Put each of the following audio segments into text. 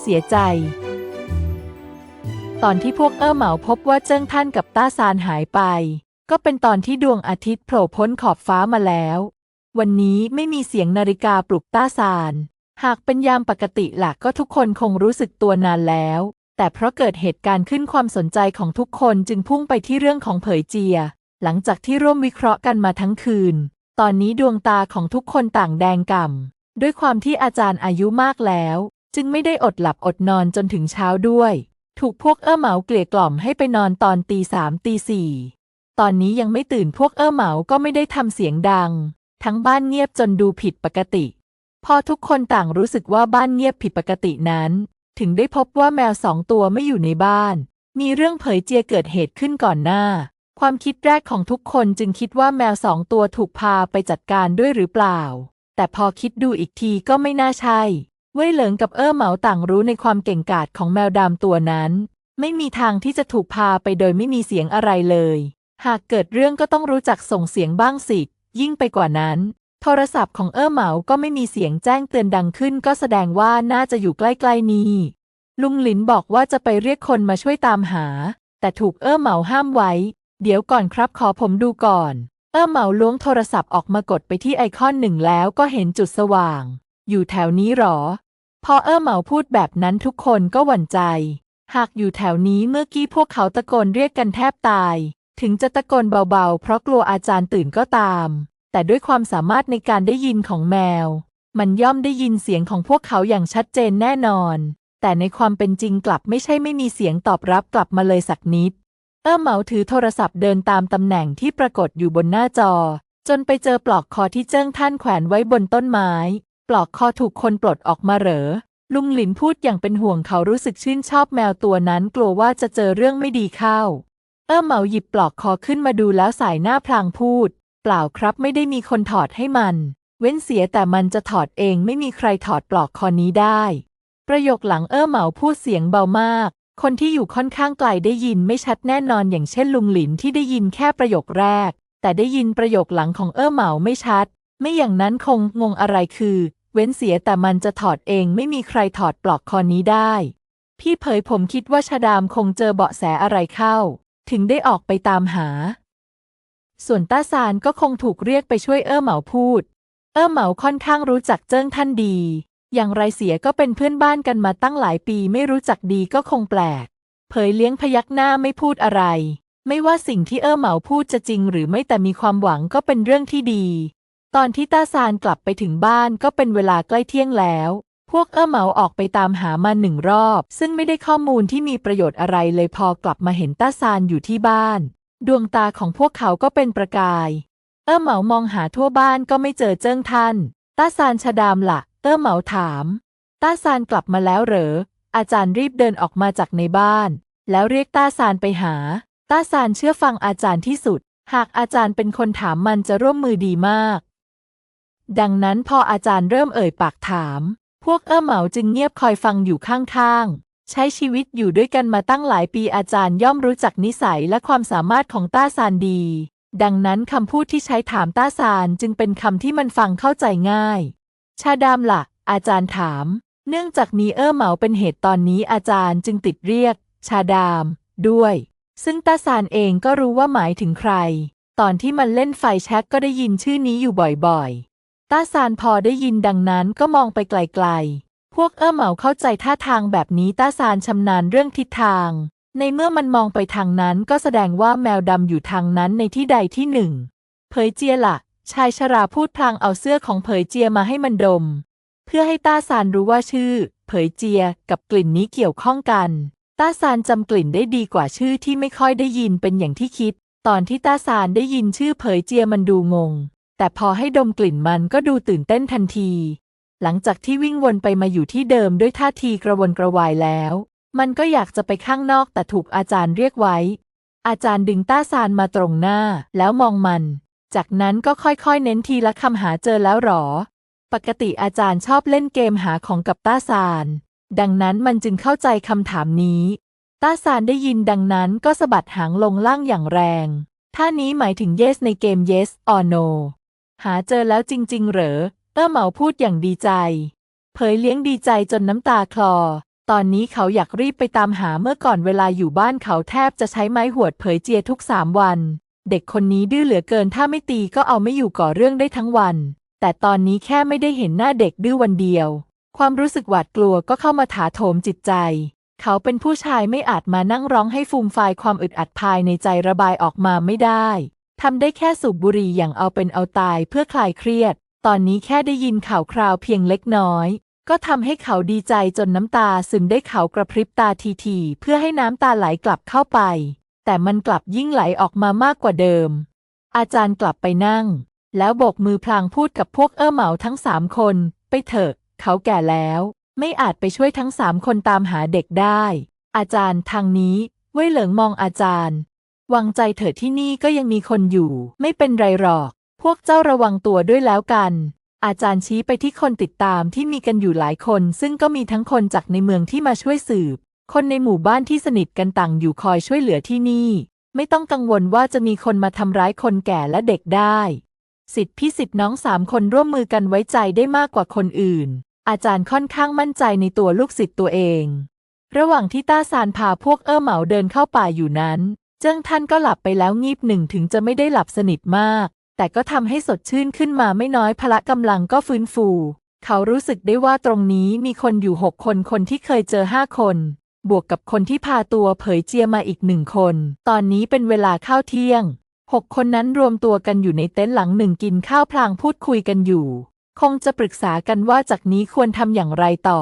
เสียใจ ตอนที่พวกเอ้อเหมาพบว่าเจิ้งท่านกับต้าซานหายไป ก็เป็นตอนที่ดวงอาทิตย์โผล่พ้นขอบฟ้ามาแล้ว วันนี้ไม่มีเสียงนาฬิกาปลุกต้าซาน หากเป็นยามปกติหลักก็ทุกคนคงรู้สึกตัวนานแล้ว แต่เพราะเกิดเหตุการณ์ขึ้นความสนใจของทุกคนจึงพุ่งไปที่เรื่องของเผยเจีย หลังจากที่ร่วมวิเคราะห์กันมาทั้งคืน ตอนนี้ดวงตาของทุกคนต่างแดงก่ำด้วยความที่อาจารย์อายุมากแล้ว จึงไม่ได้อดหลับอดนอนจนถึงเช้าด้วย ถูกพวกเอ้อเหมาเกลี่ยกล่อมให้ไปนอนตอนตีสามตีสี่ตอนนี้ยังไม่ตื่นพวกเอ้อเหมาก็ไม่ได้ทำเสียงดัง ทั้งบ้านเงียบจนดูผิดปกติ พอทุกคนต่างรู้สึกว่าบ้านเงียบผิดปกตินั้น ถึงได้พบว่าแมวสองตัวไม่อยู่ในบ้าน มีเรื่องเผยเจียเกิดเหตุขึ้นก่อนหน้า ความคิดแรกของทุกคนจึงคิดว่าแมวสองตัวถูกพาไปจัดการด้วยหรือเปล่า แต่พอคิดดูอีกทีก็ไม่น่าใช่ เว่ยเหลิงกับเอ้อเหมาต่างรู้ในความเก่งกาจของแมวดำตัวนั้น ไม่มีทางที่จะถูกพาไปโดยไม่มีเสียงอะไรเลย หากเกิดเรื่องก็ต้องรู้จักส่งเสียงบ้างสิ ยิ่งไปกว่านั้น โทรศัพท์ของเอ้อเหมาก็ไม่มีเสียงแจ้งเตือนดังขึ้น ก็แสดงว่าน่าจะอยู่ใกล้ๆนี้ ลุงหลินบอกว่าจะไปเรียกคนมาช่วยตามหา แต่ถูกเอ้อเหมาห้ามไว้ เดี๋ยวก่อนครับขอผมดูก่อน เอ้อเหมาล้วงโทรศัพท์ออกมากดไปที่ไอคอนหนึ่งแล้วก็เห็นจุดสว่าง อยู่แถวนี้หรอ พอเออเหมาพูดแบบนั้นทุกคนก็หวั่นใจ หากอยู่แถวนี้เมื่อกี้พวกเขาตะโกนเรียกกันแทบตาย ถึงจะตะโกนเบาๆ เพราะกลัวอาจารย์ตื่นก็ตาม แต่ด้วยความสามารถในการได้ยินของแมว มันย่อมได้ยินเสียงของพวกเขาอย่างชัดเจนแน่นอน แต่ในความเป็นจริงกลับไม่ใช่ไม่มีเสียงตอบรับกลับมาเลยสักนิด เออเหมาถือโทรศัพท์เดินตามตำแหน่งที่ปรากฏอยู่บนหน้าจอ จนไปเจอปลอกคอที่เจิ้งท่านแขวนไว้บนต้นไม้ ปลอกคอถูกคนปลดออกมาเหรอ ลุงหลินพูดอย่างเป็นห่วงเขารู้สึกชื่นชอบแมวตัวนั้นกลัวว่าจะเจอเรื่องไม่ดีเข้า เอ้อเหมาหยิบปลอกคอขึ้นมาดูแล้วสายหน้าพลางพูด เปล่าครับไม่ได้มีคนถอดให้มัน เว้นเสียแต่มันจะถอดเองไม่มีใครถอดปลอกคอนี้ได้ ประโยคหลังเอ้อเหมาพูดเสียงเบามาก คนที่อยู่ค่อนข้างไกลได้ยินไม่ชัดแน่นอนอย่างเช่นลุงหลินที่ได้ยินแค่ประโยคแรก แต่ได้ยินประโยคหลังของเอ้อเหมาไม่ชัด ไม่อย่างนั้นคงงงอะไรคือ เว้นเสียแต่มันจะถอดเองไม่มีใครถอดปลอกคอนี้ได้ พี่เผยผมคิดว่าชาดามคงเจอเบาะแสอะไรเข้า ถึงได้ออกไปตามหา ส่วนต้าซานก็คงถูกเรียกไปช่วยเอ้อเหมาพูด เอ้อเหมาค่อนข้างรู้จักเจิ้งท่านดี อย่างไรเสียก็เป็นเพื่อนบ้านกันมาตั้งหลายปีไม่รู้จักดีก็คงแปลก เผยเลี้ยงพยักหน้าไม่พูดอะไร ไม่ว่าสิ่งที่เอ้อเหมาพูดจะจริงหรือไม่แต่มีความหวังก็เป็นเรื่องที่ดี ตอนที่ตาซานกลับไปถึงบ้านก็เป็นเวลาใกล้เที่ยงแล้ว พวกเอ้อเหมาออกไปตามหามาหนึ่งรอบ ซึ่งไม่ได้ข้อมูลที่มีประโยชน์อะไรเลยพอกลับมาเห็นตาซานอยู่ที่บ้าน ดวงตาของพวกเขาก็เป็นประกาย เอ้อเหมามองหาทั่วบ้านก็ไม่เจอเจิ้งท่านตาซานชะดามละ่ะ เอ้อเหมาถามตาซานกลับมาแล้วเหรอ อาจารย์รีบเดินออกมาจากในบ้าน แล้วเรียกตาซานไปหาตาซานเชื่อฟังอาจารย์ที่สุด หากอาจารย์เป็นคนถามมันจะร่วมมือดีมาก ดังนั้นพออาจารย์เริ่มเอ่ยปากถาม พวกเอ้อเหมาจึงเงียบคอยฟังอยู่ข้างๆ ใช้ชีวิตอยู่ด้วยกันมาตั้งหลายปีอาจารย์ย่อมรู้จักนิสัยและความสามารถของต้าซานดี ดังนั้นคำพูดที่ใช้ถามต้าซานจึงเป็นคำที่มันฟังเข้าใจง่าย ชาดามละ่ะ อาจารย์ถาม เนื่องจากมีเอ้อเหมาเป็นเหตุตอนนี้อาจารย์จึงติดเรียก ชาดาม ด้วย ซึ่งต้าซานเองก็รู้ว่าหมายถึงใคร ตอนที่มันเล่นไฟแช็กก็ได้ยินชื่อนี้อยู่บ่อยๆ ต้าซานพอได้ยินดังนั้นก็มองไปไกลๆ พวกเอ้อเหมาเข้าใจท่าทางแบบนี้ต้าซานชำนาญเรื่องทิศทาง ในเมื่อมันมองไปทางนั้นก็แสดงว่าแมวดำอยู่ทางนั้นในที่ใดที่หนึ่ง เผยเจียละ่ะ ชายชราพูดพลางเอาเสื้อของเผยเจียมาให้มันดม เพื่อให้ต้าซานรู้ว่าชื่อ เผยเจียกับกลิ่นนี้เกี่ยวข้องกันต้าซานจำกลิ่นได้ดีกว่าชื่อที่ไม่ค่อยได้ยินเป็นอย่างที่คิด ตอนที่ต้าซานได้ยินชื่อเผยเจียมันดูงง แต่พอให้ดมกลิ่นมันก็ดูตื่นเต้นทันที หลังจากที่วิ่งวนไปมาอยู่ที่เดิมด้วยท่าทีกระวนกระวายแล้ว มันก็อยากจะไปข้างนอกแต่ถูกอาจารย์เรียกไว้ อาจารย์ดึงต้าซานมาตรงหน้าแล้วมองมัน จากนั้นก็ค่อยๆ เน้นทีละคำหาเจอแล้วหรอ ปกติอาจารย์ชอบเล่นเกมหาของกับต้าซาน ดังนั้นมันจึงเข้าใจคำถามนี้ ต้าซานได้ยินดังนั้นก็สะบัดหางลงล่างอย่างแรงท่านี้หมายถึง yes ในเกม yes or no หาเจอแล้วจริง ๆ เหรอเต้อเหมาพูดอย่างดีใจ เผยเลี้ยงดีใจจนน้ำตาคลอ ตอนนี้เขาอยากรีบไปตามหาเมื่อก่อนเวลาอยู่บ้านเขาแทบจะใช้ไม้หวดเผยเจียทุกสามวัน เด็กคนนี้ดื้อเหลือเกินถ้าไม่ตีก็เอาไม่อยู่ก่อเรื่องได้ทั้งวัน แต่ตอนนี้แค่ไม่ได้เห็นหน้าเด็กดื้อวันเดียว ความรู้สึกหวาดกลัวก็เข้ามาถาโถมจิตใจเขาเป็นผู้ชายไม่อาจมานั่งร้องให้ฟูมฟายความอึดอัดภายในใจระบายออกมาไม่ได้ ทำได้แค่สูบบุหรี่อย่างเอาเป็นเอาตายเพื่อคลายเครียด ตอนนี้แค่ได้ยินข่าวคราวเพียงเล็กน้อย ก็ทำให้เขาดีใจจนน้ำตาซึมได้เขากระพริบตาทีๆเพื่อให้น้ำตาไหลกลับเข้าไป แต่มันกลับยิ่งไหลออกมามากกว่าเดิม อาจารย์กลับไปนั่ง แล้วโบกมือพลางพูดกับพวกเอ้อเหมาทั้งสามคน ไปเถอะ เขาแก่แล้ว ไม่อาจไปช่วยทั้งสามคนตามหาเด็กได้ อาจารย์ทางนี้เว่ยเหลิงมองอาจารย์ วางใจเถิดที่นี่ก็ยังมีคนอยู่ ไม่เป็นไรหรอก พวกเจ้าระวังตัวด้วยแล้วกัน อาจารย์ชี้ไปที่คนติดตามที่มีกันอยู่หลายคน ซึ่งก็มีทั้งคนจากในเมืองที่มาช่วยสืบ คนในหมู่บ้านที่สนิทกันต่างอยู่คอยช่วยเหลือที่นี่ ไม่ต้องกังวลว่าจะมีคนมาทำร้ายคนแก่และเด็กได้ สิทธิพี่สิทธิน้องสามคนร่วมมือกันไว้ใจได้มากกว่าคนอื่น อาจารย์ค่อนข้างมั่นใจในตัวลูกศิษย์ตัวเอง ระหว่างที่ต้าซานพาพวกเอ้อเหมาเดินเข้าป่าอยู่นั้น เจิ้งท่านก็หลับไปแล้วงีบหนึ่งถึงจะไม่ได้หลับสนิทมาก แต่ก็ทำให้สดชื่นขึ้นมาไม่น้อยพละกำลังก็ฟื้นฟู เขารู้สึกได้ว่าตรงนี้มีคนอยู่หกคนคนที่เคยเจอห้าคน บวกกับคนที่พาตัวเผยเจียมาอีกหนึ่งคน ตอนนี้เป็นเวลาข้าวเที่ยงหกคนนั้นรวมตัวกันอยู่ในเต็นท์หลังหนึ่งกินข้าวพลางพูดคุยกันอยู่ คงจะปรึกษากันว่าจากนี้ควรทำอย่างไรต่อ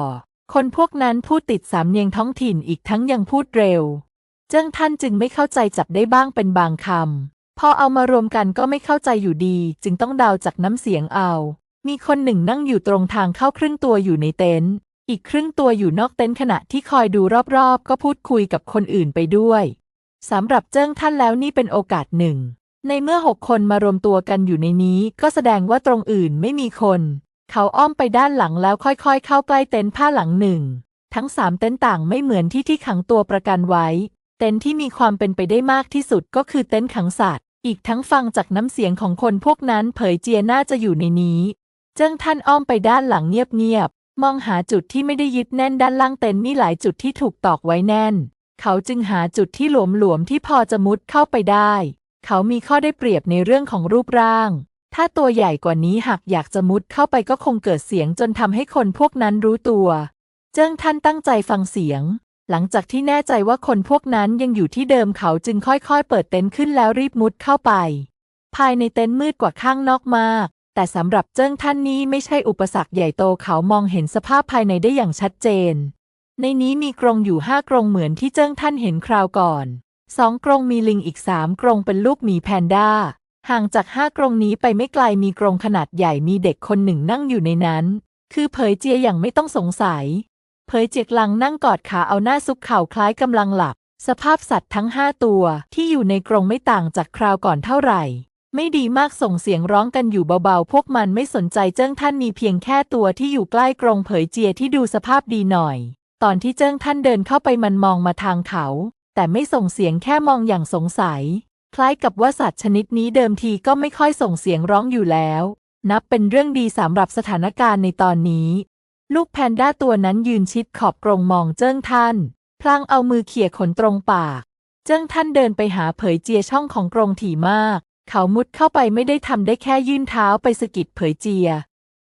คนพวกนั้นพูดติดสำเนียงท้องถิ่นอีกทั้งยังพูดเร็ว เจิ้งท่านจึงไม่เข้าใจจับได้บ้างเป็นบางคำ พอเอามารวมกันก็ไม่เข้าใจอยู่ดี จึงต้องเดาจากน้ำเสียงเอา มีคนหนึ่งนั่งอยู่ตรงทางเข้าครึ่งตัวอยู่ในเต็นท์ อีกครึ่งตัวอยู่นอกเต็นท์ขณะที่คอยดูรอบๆ ก็พูดคุยกับคนอื่นไปด้วยสำหรับเจิ้งท่านแล้วนี่เป็นโอกาสหนึ่ง ในเมื่อหกคนมารวมตัวกันอยู่ในนี้ก็แสดงว่าตรงอื่นไม่มีคน เขาอ้อมไปด้านหลังแล้วค่อยๆ เข้าใกล้เต็นท์ผ้าหลังหนึ่ง ทั้งสามเต็นท์ต่างไม่เหมือนที่ที่ขังตัวประกันไว้ เต็นท์ที่มีความเป็นไปได้มากที่สุดก็คือเต็นท์ขังสัตว์ อีกทั้งฟังจากน้ำเสียงของคนพวกนั้นเผยเจียน่าจะอยู่ในนี้เจิ้งท่านอ้อมไปด้านหลังเงียบๆ มองหาจุดที่ไม่ได้ยึดแน่นด้านล่างเต็นท์มีหลายจุดที่ถูกตอกไว้แน่น เขาจึงหาจุดที่หลวมๆที่พอจะมุดเข้าไปได้ เขามีข้อได้เปรียบในเรื่องของรูปร่าง ถ้าตัวใหญ่กว่านี้หากอยากจะมุดเข้าไปก็คงเกิดเสียงจนทำให้คนพวกนั้นรู้ตัว เจิ้งท่านตั้งใจฟังเสียง หลังจากที่แน่ใจว่าคนพวกนั้นยังอยู่ที่เดิมเขาจึงค่อยๆ เปิดเต็นท์ขึ้นแล้วรีบมุดเข้าไป ภายในเต็นท์มืดกว่าข้างนอกมาก แต่สำหรับเจิ้งท่านนี้ไม่ใช่อุปสรรคใหญ่โตเขามองเห็นสภาพภายในได้อย่างชัดเจน ในนี้มีกรงอยู่ห้ากรงเหมือนที่เจิ้งท่านเห็นคราวก่อนสองกรงมีลิงอีกสามกรงเป็นลูกหมีแพนด้า ห่างจากห้ากรงนี้ไปไม่ไกลมีกรงขนาดใหญ่มีเด็กคนหนึ่งนั่งอยู่ในนั้น คือเผยเจียอย่างไม่ต้องสงสัย เผยเจียกลังนั่งกอดขาเอาหน้าซุกเข่าคล้ายกำลังหลับ สภาพสัตว์ทั้งห้าตัวที่อยู่ในกรงไม่ต่างจากคราวก่อนเท่าไหร่ ไม่ดีมากส่งเสียงร้องกันอยู่เบาๆ พวกมันไม่สนใจเจิ้งท่านมีเพียงแค่ตัวที่อยู่ใกล้กรงเผยเจียที่ดูสภาพดีหน่อย ตอนที่เจิ้งท่านเดินเข้าไปมันมองมาทางเขา แต่ไม่ส่งเสียงแค่มองอย่างสงสัย คล้ายกับว่าสัตว์ชนิดนี้เดิมทีก็ไม่ค่อยส่งเสียงร้องอยู่แล้ว นับเป็นเรื่องดีสำหรับสถานการณ์ในตอนนี้ ลูกแพนด้าตัวนั้นยืนชิดขอบกรงมองเจิ้งท่าน พลางเอามือเขี่ยขนตรงปาก เจิ้งท่านเดินไปหาเผยเจียช่องของกรงถี่มาก เขามุดเข้าไปไม่ได้ทำได้แค่ยื่นเท้าไปสะกิดเผยเจีย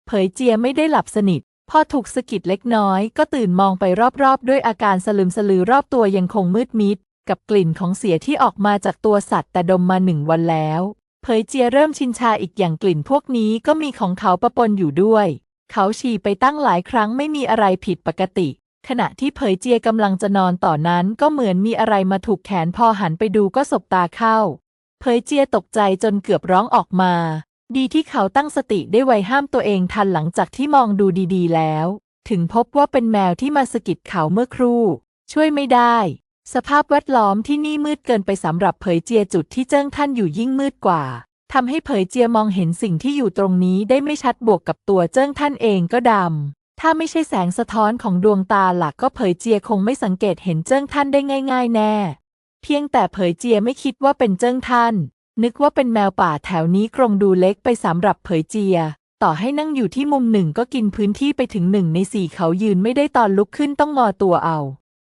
เผยเจียไม่ได้หลับสนิท พอถูกสะกิดเล็กน้อย ก็ตื่นมองไปรอบๆ ด้วยอาการสลึมสลือรอบตัวยังคงมืดมิด กับกลิ่นของเสียที่ออกมาจากตัวสัตว์แต่ดมมาหนึ่งวันแล้ว เผยเจียเริ่มชินชาอีกอย่างกลิ่นพวกนี้ก็มีของเขาปะปนอยู่ด้วย เขาฉี่ไปตั้งหลายครั้งไม่มีอะไรผิดปกติ ขณะที่เผยเจียกำลังจะนอนต่อนั้นก็เหมือนมีอะไรมาถูกแขนพอหันไปดูก็สบตาเข้า เผยเจียตกใจจนเกือบร้องออกมา ดีที่เขาตั้งสติได้ไวห้ามตัวเองทันหลังจากที่มองดูดีๆ แล้ว ถึงพบว่าเป็นแมวที่มาสะกิดเขาเมื่อครู่ ช่วยไม่ได้ สภาพแวดล้อมที่นี่มืดเกินไปสำหรับเผยเจียจุดที่เจิ้งท่านอยู่ยิ่งมืดกว่า ทำให้เผยเจียมองเห็นสิ่งที่อยู่ตรงนี้ได้ไม่ชัดบวกกับตัวเจิ้งท่านเองก็ดำ ถ้าไม่ใช่แสงสะท้อนของดวงตาหลักก็เผยเจียคงไม่สังเกตเห็นเจิ้งท่านได้ง่าย ๆ แน่ เพียงแต่เผยเจียไม่คิดว่าเป็นเจิ้งท่าน นึกว่าเป็นแมวป่าแถวนี้กรงดูเล็กไปสำหรับเผยเจีย ต่อให้นั่งอยู่ที่มุมหนึ่งก็กินพื้นที่ไปถึงหนึ่งในสี่เขายืนไม่ได้ตอนลุกขึ้นต้องงอตัวเอา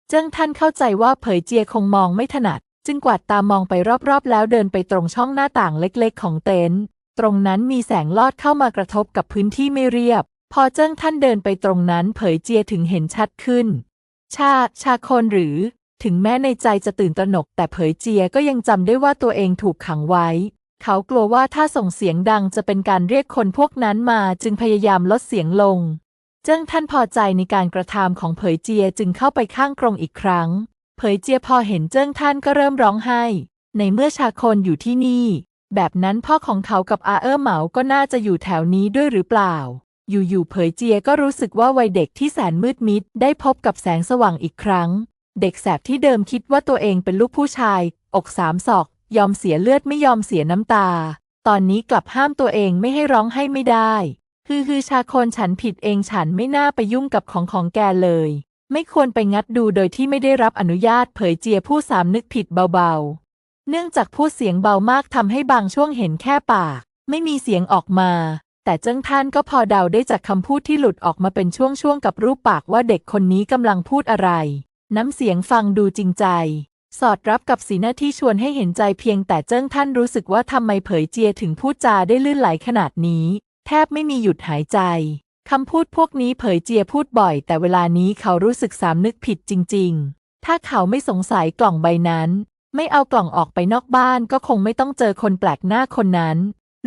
เจิ้งท่านเข้าใจว่าเผยเจียคงมองไม่ถนัด จึงกวาดตามองไปรอบๆ แล้วเดินไปตรงช่องหน้าต่างเล็กๆ ของเต็นท์ตรงนั้นมีแสงลอดเข้ามากระทบกับพื้นที่ไม่เรียบ พอเจิ้งท่านเดินไปตรงนั้นเผยเจียถึงเห็นชัดขึ้น ชา ชาโคนหรือ ถึงแม้ในใจจะตื่นตระหนก แต่เผยเจียก็ยังจำได้ว่าตัวเองถูกขังไว้ เขากลัวว่าถ้าส่งเสียงดังจะเป็นการเรียกคนพวกนั้นมาจึงพยายามลดเสียงลง เจิ้งท่านพอใจในการกระทำของเผยเจียจึงเข้าไปข้างกรงอีกครั้ง ผยเจียพอเห็นเจิ้งท่านก็เริ่มร้องไห้ ในเมื่อชาคนอยู่ที่นี่ แบบนั้นพ่อของเขากับอาเออร์เหมาก็น่าจะอยู่แถวนี้ด้วยหรือเปล่า อยู่ๆเผยเจียก็รู้สึกว่าวัยเด็กที่แสนมืดมิดได้พบกับแสงสว่างอีกครั้ง เด็กแสบที่เดิมคิดว่าตัวเองเป็นลูกผู้ชาย อกสามศอก ยอมเสียเลือดไม่ยอมเสียน้ำตา ตอนนี้กลับห้ามตัวเองไม่ให้ร้องให้ไม่ได้ คือคือชาคนฉันผิดเองฉันไม่น่าไปยุ่งกับของของแกเลย ไม่ควรไปงัดดูโดยที่ไม่ได้รับอนุญาตเผยเจียผู้สามนึกผิดเบาๆ เนื่องจากพูดเสียงเบามากทำให้บางช่วงเห็นแค่ปาก ไม่มีเสียงออกมา แต่เจิ้งท่านก็พอเดาได้จากคำพูดที่หลุดออกมาเป็นช่วงๆกับรูปปากว่าเด็กคนนี้กำลังพูดอะไร น้ำเสียงฟังดูจริงใจ สอดรับกับสีหน้าที่ชวนให้เห็นใจเพียงแต่เจิ้งท่านรู้สึกว่าทำไมเผยเจียถึงพูดจาได้ลื่นไหลขนาดนี้ แทบไม่มีหยุดหายใจ คำพูดพวกนี้เผยเจียพูดบ่อย แต่เวลานี้เขารู้สึกสำนึกผิดจริง ๆ ถ้าเขาไม่สงสัยกล่องใบนั้น ไม่เอากล่องออกไปนอกบ้านก็คงไม่ต้องเจอคนแปลกหน้าคนนั้น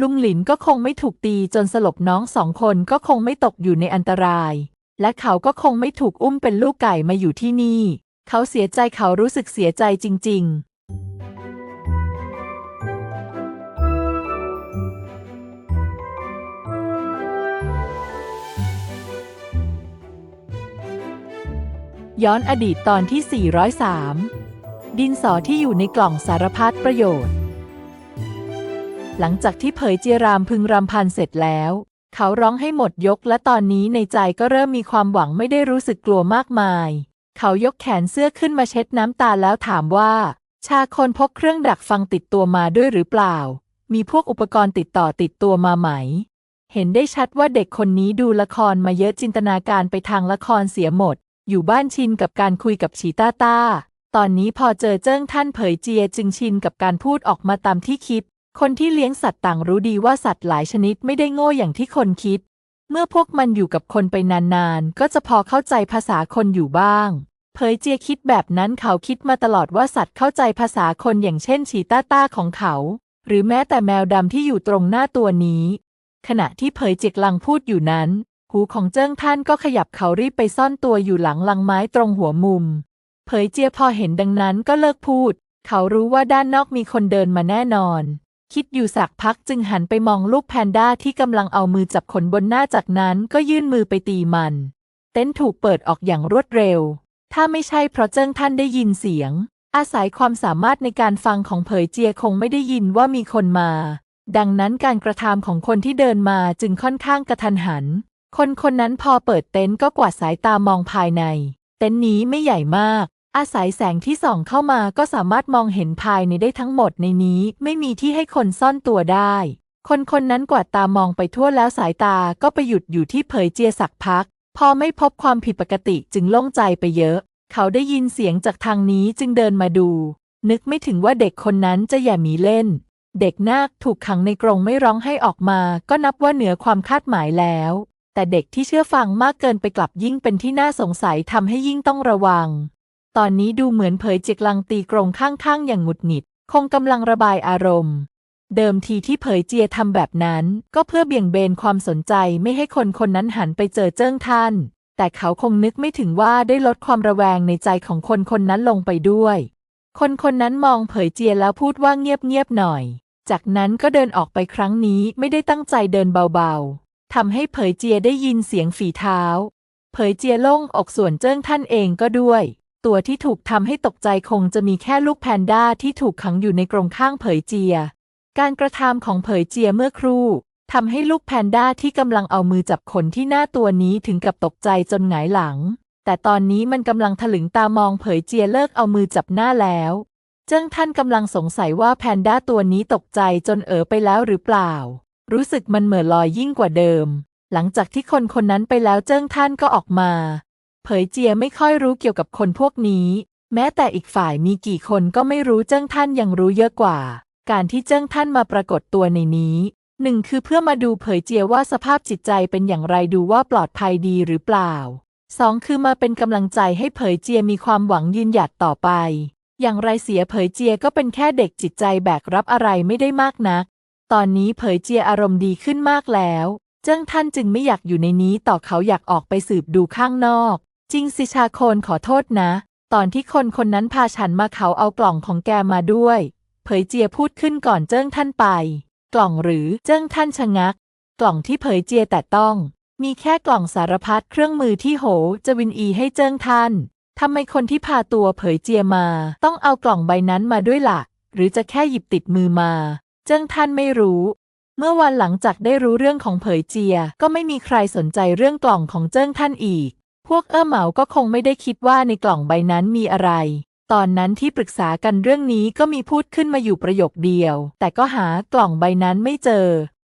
ลุงหลินก็คงไม่ถูกตีจนสลบน้องสองคนก็คงไม่ตกอยู่ในอันตราย และเขาก็คงไม่ถูกอุ้มเป็นลูกไก่มาอยู่ที่นี่ เขาเสียใจเขารู้สึกเสียใจจริง ๆ ย้อนอดีตตอนที่ 403 ดินสอที่อยู่ในกล่องสารพัดประโยชน์ หลังจากที่เผยเจียรามพึงรำพันเสร็จแล้ว เขาร้องให้หมดยกและตอนนี้ในใจก็เริ่มมีความหวังไม่ได้รู้สึกกลัวมากมาย เขายกแขนเสื้อขึ้นมาเช็ดน้ำตาแล้วถามว่า ชาคนพกเครื่องดักฟังติดตัวมาด้วยหรือเปล่า มีพวกอุปกรณ์ติดต่อติดตัวมาไหม เห็นได้ชัดว่าเด็กคนนี้ดูละครมาเยอะจินตนาการไปทางละครเสียหมด อยู่บ้านชินกับการคุยกับชีต้าต้า ตอนนี้พอเจอเจิ้งท่านเผยเจียจึงชินกับการพูดออกมาตามที่คิด คนที่เลี้ยงสัตว์ต่างรู้ดีว่าสัตว์หลายชนิดไม่ได้โง่อย่างที่คนคิด เมื่อพวกมันอยู่กับคนไปนานๆ ก็จะพอเข้าใจภาษาคนอยู่บ้าง เผยเจียคิดแบบนั้นเขาคิดมาตลอดว่าสัตว์เข้าใจภาษาคนอย่างเช่นชีต้าต้าของเขา หรือแม้แต่แมวดำที่อยู่ตรงหน้าตัวนี้ ขณะที่เผยเจียกลังพูดอยู่นั้น หูของเจิ้งท่านก็ขยับเขารีบไปซ่อนตัวอยู่หลังลังไม้ตรงหัวมุม เผยเจียพอเห็นดังนั้นก็เลิกพูด เขารู้ว่าด้านนอกมีคนเดินมาแน่นอน คิดอยู่สักพักจึงหันไปมองลูกแพนด้าที่กำลังเอามือจับขนบนหน้าจากนั้นก็ยื่นมือไปตีมัน เต็นท์ถูกเปิดออกอย่างรวดเร็ว ถ้าไม่ใช่เพราะเจิ้งท่านได้ยินเสียง อาศัยความสามารถในการฟังของเผยเจียคงไม่ได้ยินว่ามีคนมา ดังนั้นการกระทำของคนที่เดินมาจึงค่อนข้างกระทันหัน คนคนนั้นพอเปิดเต็นท์ก็กวาดสายตามองภายใน เต็นท์นี้ไม่ใหญ่มาก อาศัยแสงที่ส่องเข้ามาก็สามารถมองเห็นภายในได้ทั้งหมดในนี้ไม่มีที่ให้คนซ่อนตัวได้ คนคนนั้นกวาดตามองไปทั่วแล้วสายตาก็ไปหยุดอยู่ที่เผยเจียสักพัก พอไม่พบความผิดปกติจึงโล่งใจไปเยอะ เขาได้ยินเสียงจากทางนี้จึงเดินมาดู นึกไม่ถึงว่าเด็กคนนั้นจะแย่มีเล่น เด็กนาคถูกขังในกรงไม่ร้องให้ออกมา ก็นับว่าเหนือความคาดหมายแล้ว แต่เด็กที่เชื่อฟังมากเกินไปกลับยิ่งเป็นที่น่าสงสัยทำให้ยิ่งต้องระวัง ตอนนี้ดูเหมือนเผยเจกลังตีกรงข้างๆ อย่างหงุดหงิด คงกำลังระบายอารมณ์ เดิมทีที่เผยเจียทำแบบนั้น ก็เพื่อเบี่ยงเบนความสนใจไม่ให้คนคนนั้นหันไปเจอเจิ้งท่าน แต่เขาคงนึกไม่ถึงว่าได้ลดความระแวงในใจของคนคนนั้นลงไปด้วย คนคนนั้นมองเผยเจียแล้วพูดว่าเงียบๆหน่อย จากนั้นก็เดินออกไปครั้งนี้ไม่ได้ตั้งใจเดินเบาๆ ทำให้เผยเจียได้ยินเสียงฝีเท้า เผยเจียโล่งอกส่วนเจิ้งท่านเองก็ด้วย ตัวที่ถูกทำให้ตกใจคงจะมีแค่ลูกแพนด้าที่ถูกขังอยู่ในกรงข้างเผยเจีย การกระทำของเผยเจียเมื่อครู่ทำให้ลูกแพนด้าที่กำลังเอามือจับขนที่หน้าตัวนี้ถึงกับตกใจจนหงายหลัง แต่ตอนนี้มันกำลังถลึงตามองเผยเจียเลิกเอามือจับหน้าแล้ว เจิ้งท่านกำลังสงสัยว่าแพนด้าตัวนี้ตกใจจนเอ๋อไปแล้วหรือเปล่า รู้สึกมันเหม่อลอยยิ่งกว่าเดิม หลังจากที่คนคนนั้นไปแล้วเจิ้งท่านก็ออกมา เผยเจียไม่ค่อยรู้เกี่ยวกับคนพวกนี้ แม้แต่อีกฝ่ายมีกี่คนก็ไม่รู้เจิ้งท่านยังรู้เยอะกว่า การที่เจิ้งท่านมาปรากฏตัวในนี้หนึ่งคือเพื่อมาดูเผยเจียว่าสภาพจิตใจเป็นอย่างไรดูว่าปลอดภัยดีหรือเปล่าสองคือมาเป็นกำลังใจให้เผยเจียมีความหวังยืนหยัดต่อไป อย่างไรเสียเผยเจียก็เป็นแค่เด็กจิตใจแบกรับอะไรไม่ได้มากนัก ตอนนี้เผยเจียอารมณ์ดีขึ้นมากแล้ว เจิ้งท่านจึงไม่อยากอยู่ในนี้ต่อเขาอยากออกไปสืบดูข้างนอก จริงสิชาโคนขอโทษนะ ตอนที่คนคนนั้นพาฉันมาเขาเอากล่องของแกมาด้วย เผยเจียพูดขึ้นก่อนเจิ้งท่านไป กล่องหรือเจิ้งท่านชะงัก กล่องที่เผยเจียแต่ต้อง มีแค่กล่องสารพัดเครื่องมือที่โหจะวินอีให้เจิ้งท่านทำไมคนที่พาตัวเผยเจียมา ต้องเอากล่องใบนั้นมาด้วยละ่ะ หรือจะแค่หยิบติดมือมา เจิ้งท่านไม่รู้ เมื่อวันหลังจากได้รู้เรื่องของเผยเจีย ก็ไม่มีใครสนใจเรื่องกล่องของเจิ้งท่านอีก พวกเอ้อเหมาก็คงไม่ได้คิดว่าในกล่องใบนั้นมีอะไร ตอนนั้นที่ปรึกษากันเรื่องนี้ก็มีพูดขึ้นมาอยู่ประโยคเดียว แต่ก็หากล่องใบนั้นไม่เจอ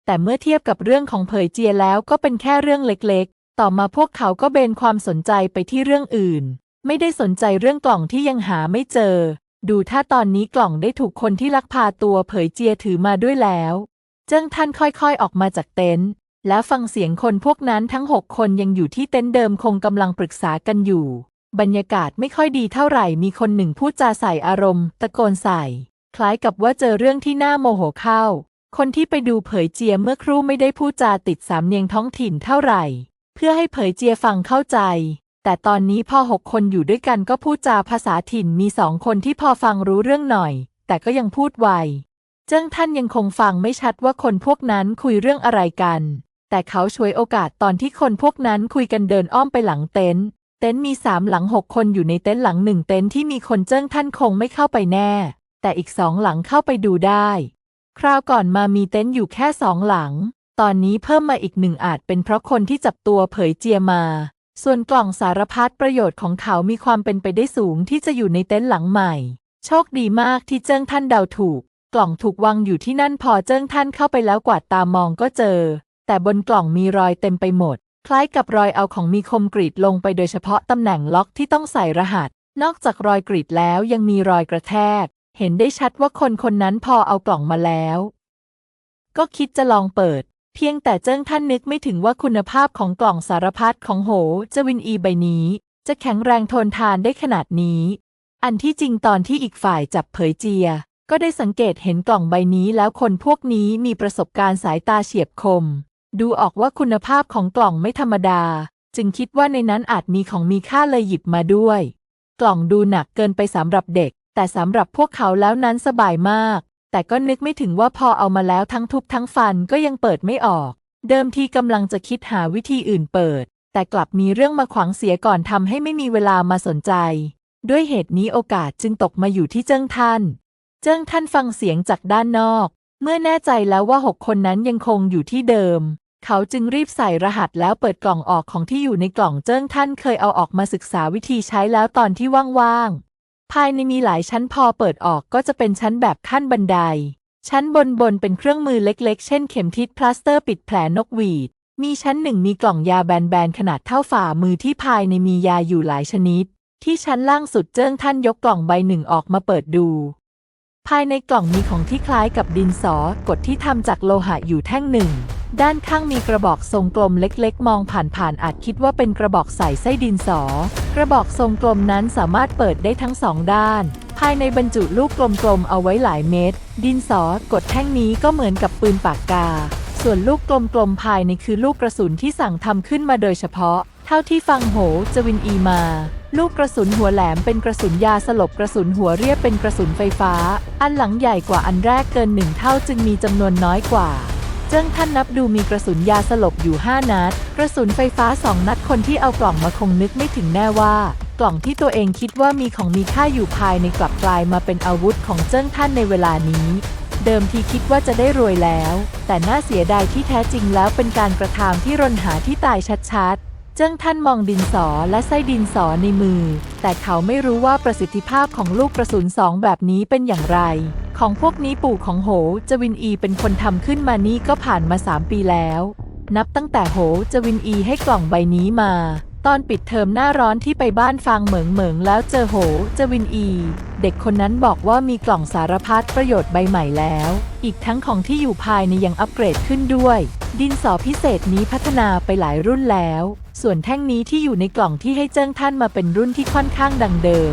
แต่เมื่อเทียบกับเรื่องของเผยเจียแล้วก็เป็นแค่เรื่องเล็กๆ ต่อมาพวกเขาก็เบนความสนใจไปที่เรื่องอื่น ไม่ได้สนใจเรื่องกล่องที่ยังหาไม่เจอ ดูถ้าตอนนี้กล่องได้ถูกคนที่ลักพาตัวเผยเจียถือมาด้วยแล้ว เจิ้งท่านค่อยๆออกมาจากเต็นท์แล้วฟังเสียงคนพวกนั้นทั้งหกคนยังอยู่ที่เต็นท์เดิมคงกำลังปรึกษากันอยู่ บรรยากาศไม่ค่อยดีเท่าไหร่มีคนหนึ่งพูดจาใส่อารมณ์ ตะโกนใส่ คล้ายกับว่าเจอเรื่องที่น่าโมโหเข้า คนที่ไปดูเผยเจียเมื่อครู่ไม่ได้พูดจาติดสามเนียงท้องถิ่นเท่าไหร่ เพื่อให้เผยเจียฟังเข้าใจ แต่ตอนนี้พอหกคนอยู่ด้วยกันก็พูดจาภาษาถิ่นมีสองคนที่พอฟังรู้เรื่องหน่อย แต่ก็ยังพูดไว เจิ้งท่านยังคงฟังไม่ชัดว่าคนพวกนั้นคุยเรื่องอะไรกัน แต่เขาช่วยโอกาสตอนที่คนพวกนั้นคุยกันเดินอ้อมไปหลังเต็นท์ เต็นท์มีสามหลังหกคนอยู่ในเต็นท์หลังหนึ่งเต็นท์ที่มีคนเจิ้งท่านคงไม่เข้าไปแน่ แต่อีกสองหลังเข้าไปดูได้ คราวก่อนมามีเต็นท์อยู่แค่สองหลัง ตอนนี้เพิ่มมาอีกหนึ่งอาจเป็นเพราะคนที่จับตัวเผยเจียมา ส่วนกล่องสารพัดประโยชน์ของเขามีความเป็นไปได้สูงที่จะอยู่ในเต็นท์หลังใหม่ โชคดีมากที่เจิ้งท่านเดาถูก กล่องถูกวางอยู่ที่นั่นพอเจิ้งท่านเข้าไปแล้วกวาดตามองก็เจอ แต่บนกล่องมีรอยเต็มไปหมด คล้ายกับรอยเอาของมีคมกรีดลงไปโดยเฉพาะตำแหน่งล็อกที่ต้องใส่รหัส นอกจากรอยกรีดแล้วยังมีรอยกระแทก เห็นได้ชัดว่าคนคนนั้นพอเอากล่องมาแล้ว ก็คิดจะลองเปิด เพียงแต่เจิ้งท่านนึกไม่ถึงว่าคุณภาพของกล่องสารพัดของโหจวินอีใบนี้ จะแข็งแรงทนทานได้ขนาดนี้ อันที่จริงตอนที่อีกฝ่ายจับเผยเจีย ก็ได้สังเกตเห็นกล่องใบนี้แล้วคนพวกนี้มีประสบการณ์สายตาเฉียบคม ดูออกว่าคุณภาพของกล่องไม่ธรรมดา จึงคิดว่าในนั้นอาจมีของมีค่าเลยหยิบมาด้วย กล่องดูหนักเกินไปสำหรับเด็ก แต่สำหรับพวกเขาแล้วนั้นสบายมาก แต่ก็นึกไม่ถึงว่าพอเอามาแล้วทั้งทุบทั้งฟันก็ยังเปิดไม่ออก เดิมทีกำลังจะคิดหาวิธีอื่นเปิด แต่กลับมีเรื่องมาขวางเสียก่อนทำให้ไม่มีเวลามาสนใจ ด้วยเหตุนี้โอกาสจึงตกมาอยู่ที่เจิ้งท่าน เจิ้งท่านฟังเสียงจากด้านนอก เมื่อแน่ใจแล้วว่าหกคนนั้นยังคงอยู่ที่เดิม เขาจึงรีบใส่รหัสแล้วเปิดกล่องออกของที่อยู่ในกล่องเจิ้งท่านเคยเอาออกมาศึกษาวิธีใช้แล้วตอนที่ว่างๆ ภายในมีหลายชั้นพอเปิดออกก็จะเป็นชั้นแบบขั้นบันได ชั้นบนบนเป็นเครื่องมือเล็กๆ เช่นเข็มทิศพลาสเตอร์ปิดแผลนกหวีด มีชั้นหนึ่งมีกล่องยาแบนๆขนาดเท่าฝ่ามือที่ภายในมียาอยู่หลายชนิด ที่ชั้นล่างสุดเจิ้งท่านยกกล่องใบหนึ่งออกมาเปิดดู ภายในกล่องมีของที่คล้ายกับดินสอกดที่ทำจากโลหะอยู่แท่งหนึ่ง ด้านข้างมีกระบอกทรงกลมเล็กๆ มองผ่านๆอาจคิดว่าเป็นกระบอกใส่ไส้ดินสอ กระบอกทรงกลมนั้นสามารถเปิดได้ทั้งสองด้าน ภายในบรรจุลูกกลมๆเอาไว้หลายเม็ด ดินสอกดแท่งนี้ก็เหมือนกับปืนปากกา ส่วนลูกกลมๆภายในคือลูกกระสุนที่สั่งทำขึ้นมาโดยเฉพาะ เท่าที่ฟังโหจวินอีมา ลูกกระสุนหัวแหลมเป็นกระสุนยาสลบกระสุนหัวเรียบเป็นกระสุนไฟฟ้า อันหลังใหญ่กว่าอันแรกเกินหนึ่งเท่าจึงมีจำนวนน้อยกว่าเจิ้งท่านนับดูมีกระสุนยาสลบอยู่ 5 นัด กระสุนไฟฟ้า2นัดคนที่เอากล่องมาคงนึกไม่ถึงแน่ว่า กล่องที่ตัวเองคิดว่ามีของมีค่าอยู่ภายในกลับกลายมาเป็นอาวุธของเจิ้งท่านในเวลานี้เดิมทีคิดว่าจะได้รวยแล้ว แต่น่าเสียดายที่แท้จริงแล้วเป็นการกระทำที่รนหาที่ตายชัดๆ เจิ้งท่านมองดินสอและไส้ดินสอในมือ แต่เขาไม่รู้ว่าประสิทธิภาพของลูกกระสุนสองแบบนี้เป็นอย่างไร ของพวกนี้ปู่ของโหจวินอีเป็นคนทำขึ้นมานี่ก็ผ่านมา3ปีแล้ว นับตั้งแต่โหจวินอีให้กล่องใบนี้มา ตอนปิดเทอมหน้าร้อนที่ไปบ้านฟางเหมิงเหมิงแล้วเจอโหจวินอี เด็กคนนั้นบอกว่ามีกล่องสารพัดประโยชน์ใบใหม่แล้ว อีกทั้งของที่อยู่ภายในยังอัปเกรดขึ้นด้วย ดินสอพิเศษนี้พัฒนาไปหลายรุ่นแล้ว ส่วนแท่งนี้ที่อยู่ในกล่องที่ให้เจิ้งท่านมาเป็นรุ่นที่ค่อนข้างดังเดิม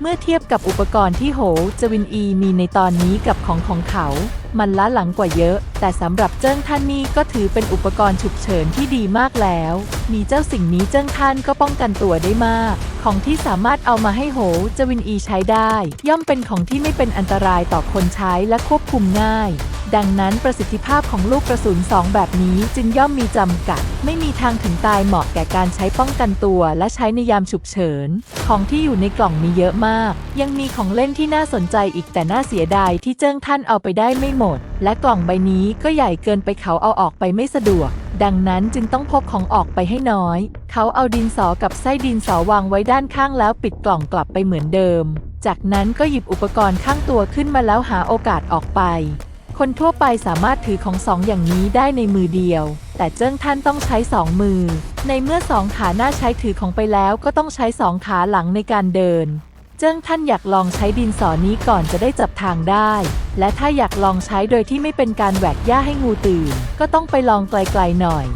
เมื่อเทียบกับอุปกรณ์ที่โหจวินอีมีในตอนนี้กับของของเขา มันล้าหลังกว่าเยอะ แต่สำหรับเจิ้งท่านนี่ก็ถือเป็นอุปกรณ์ฉุกเฉินที่ดีมากแล้ว มีเจ้าสิ่งนี้เจิ้งท่านก็ป้องกันตัวได้มาก ของที่สามารถเอามาให้โหจวินอีใช้ได้ ย่อมเป็นของที่ไม่เป็นอันตรายต่อคนใช้และควบคุมง่าย ดังนั้นประสิทธิภาพของลูกกระสุนสองแบบนี้จึงย่อมมีจำกัด ไม่มีทางถึงตายเหมาะแก่การใช้ป้องกันตัวและใช้ในยามฉุกเฉิน ของที่อยู่ในกล่องมีเยอะมาก ยังมีของเล่นที่น่าสนใจอีกแต่น่าเสียดายที่เจิ้งท่านเอาไปได้ไม่หมด และกล่องใบนี้ก็ใหญ่เกินไปเขาเอาออกไปไม่สะดวก ดังนั้นจึงต้องพกของออกไปให้น้อย เขาเอาดินสอกับไส้ดินสอวางไว้ด้านข้างแล้วปิดกล่องกลับไปเหมือนเดิม จากนั้นก็หยิบอุปกรณ์ข้างตัวขึ้นมาแล้วหาโอกาสออกไป คนทั่วไปสามารถถือของสองอย่างนี้ได้ในมือเดียว แต่เจิ้งท่านต้องใช้สองมือ ในเมื่อสองขาหน้าใช้ถือของไปแล้วก็ต้องใช้สองขาหลังในการเดิน เจิ้งท่านอยากลองใช้ดินสอนี้ก่อนจะได้จับทางได้ และถ้าอยากลองใช้โดยที่ไม่เป็นการแหวกหญ้าให้งูตื่น ก็ต้องไปลองไกลๆหน่อย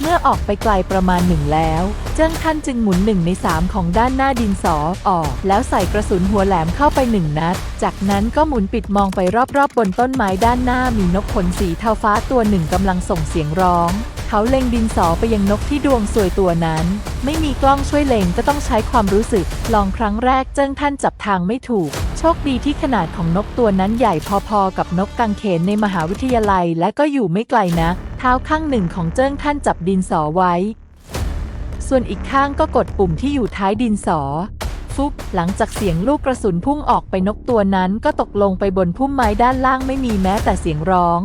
เมื่อออกไปไกลประมาณหนึ่งแล้ว เจิ้งท่านจึงหมุนหนึ่งในสามของด้านหน้าดินสอออก แล้วใส่กระสุนหัวแหลมเข้าไปหนึ่งนัด จากนั้นก็หมุนปิดมองไปรอบๆบนต้นไม้ด้านหน้ามีนกขนสีเทาฟ้าตัวหนึ่งกำลังส่งเสียงร้อง เขาเล็งดินสอไปยังนกที่ดวงสวยตัวนั้น ไม่มีกล้องช่วยเล็งก็ต้องใช้ความรู้สึก ลองครั้งแรกเจิ้งท่านจับทางไม่ถูก โชคดีที่ขนาดของนกตัวนั้นใหญ่พอๆ กับนกกังเขนในมหาวิทยาลัยและก็อยู่ไม่ไกลนะ เท้าข้างหนึ่งของเจิ้งท่านจับดินสอไว้ ส่วนอีกข้างก็กดปุ่มที่อยู่ท้ายดินสอ ฟุบหลังจากเสียงลูกกระสุนพุ่งออกไปนกตัวนั้นก็ตกลงไปบนพุ่มไม้ด้านล่างไม่มีแม้แต่เสียงร้อง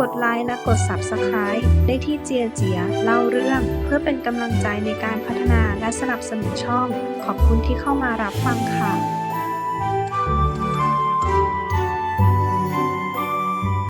กดไลค์และกด Subscribe ได้ที่เจียเจียเล่าเรื่อง เพื่อเป็นกำลังใจในการพัฒนาและสนับสนุนช่อง ขอบคุณที่เข้ามารับฟังค่ะ